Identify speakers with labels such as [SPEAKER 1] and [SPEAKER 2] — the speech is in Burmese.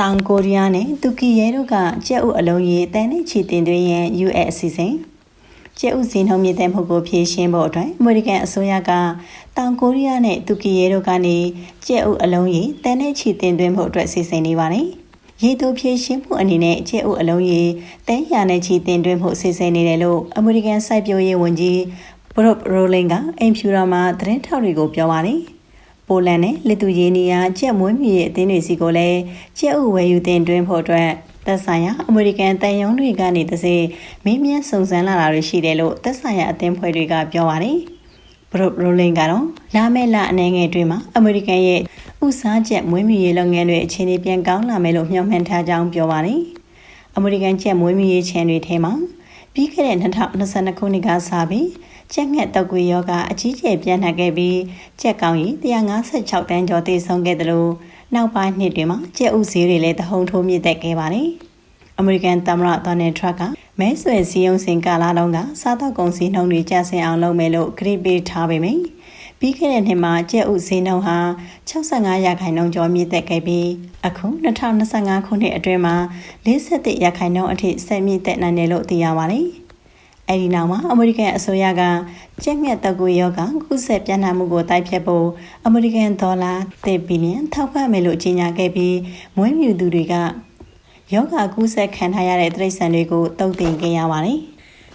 [SPEAKER 1] တောင်ကိုရီးယားနဲ့တူကီရဲတို့ကကြက်ဥအလုံးကြီးတန်းနဲ့ချီတင်သွင်းရန် US အစီအစဉ်ကျဲဥစင်းနှုံမြင့်တဲ့မှုကိုဖြည့်ရှင်းဖို့အတွက်အမေရိကန်အစိုးရကတောင်ကိုရီးယားနဲ့တူကီရဲတို့ကနေကျဲဥအလုံးကြီးတန်းနဲ့ချီတင်သွင်းဖို့အတွက်စီစဉ်နေပါတယ်။ရေတိုဖြည့်ရှင်းမှုအနေနဲ့ကျဲဥအလုံးကြီးတန်းရာနဲ့ချီတင်သွင်းဖို့စီစဉ်နေတယ်လို့အမေရိကန်စိုက်ပျိုးရေးဝန်ကြီးဘရုတ်ရိုလင်ကအင်ဖြူရာမှာသတင်းထောက်တွေကိုပြောပါတယ်။ ပိုလန်နဲ့လစ်သူယေးနီးယားကျက်မွေးမြူရေးအသင်းတွေစီကိုလည်းကျက်ဥဝယ်ယူတင်သွင်းဖို့အတွက်သက်ဆိုင်ရာအမေရိကန်တန်ယုံတွေကနေတစေမင်းမြန်းစုံစမ်းလာတာတွေရှိတယ်လို့သက်ဆိုင်ရာအသင်းဖွဲ့တွေကပြောပါတယ်။ဘရုတ်ရိုလင်ကတော့လာမယ့်လအနေငယ်တွင်မှာအမေရိကန်ရဲ့ဥစားချက်မွေးမြူရေးလုပ်ငန်းတွေအခြေအနေပြန်ကောင်းလာမယ်လို့မျှော်မှန်းထားကြောင်းပြောပါတယ်။အမေရိကန်ချက်မွေးမြူရေးချန်တွေထဲမှာ ပြီးခဲ့တဲ့2022ခုနှစ်ကစပြီးချက်ငှက်တောက်ကွေယောဂအကြီးကျယ်ပြန့်နှံ့ခဲ့ပြီးချက်ကောင်းရီ156တန်းကျော်တည်ဆုံးခဲ့တယ်လို့နောက်ပိုင်းနှစ်တွေမှာကျက်ဥစည်းတွေလည်းတဟုန်ထိုးမြင့်တက်ခဲ့ပါတယ်။အမေရိကန်သမ္မတဒေါ်နယ်ထရက်ကမဲဆွယ်စည်းရုံးစဉ်ကာလတုန်းကစားတောက်ကုန်စည်နှုန်းတွေကျဆင်းအောင်လုပ်မယ်လို့ကြေညာပေးထားပေမယ့် ပြီးခဲ့တဲ့နှစ်မှာကျက်ဥစည်းနှုန်းဟာ65ရာခိုင်နှုန်းကျော်မြင့်တက်ခဲ့ပြီးအခု2025ခုနှစ်အတွင်းမှာ47ရာခိုင်နှုန်းအထိဆက်မြင့်တက်နိုင်တယ်လို့သိရပါတယ်။အဲဒီနောက်မှာအမေရိကန်အစိုးရကကျက်မြက်တကူယောဂကုဆက်ပြန့်နှံ့မှုကိုတိုက်ဖြတ်ဖို့အမေရိကန်ဒေါ်လာ3ဘီလီယံထောက်ပံ့မယ်လို့ကြေညာခဲ့ပြီးမွေးမြူသူတွေကယောဂကုဆက်ခံထားရတဲ့တိရစ္ဆာန်တွေကိုတုံ့တင်ခဲ့ရပါတယ်။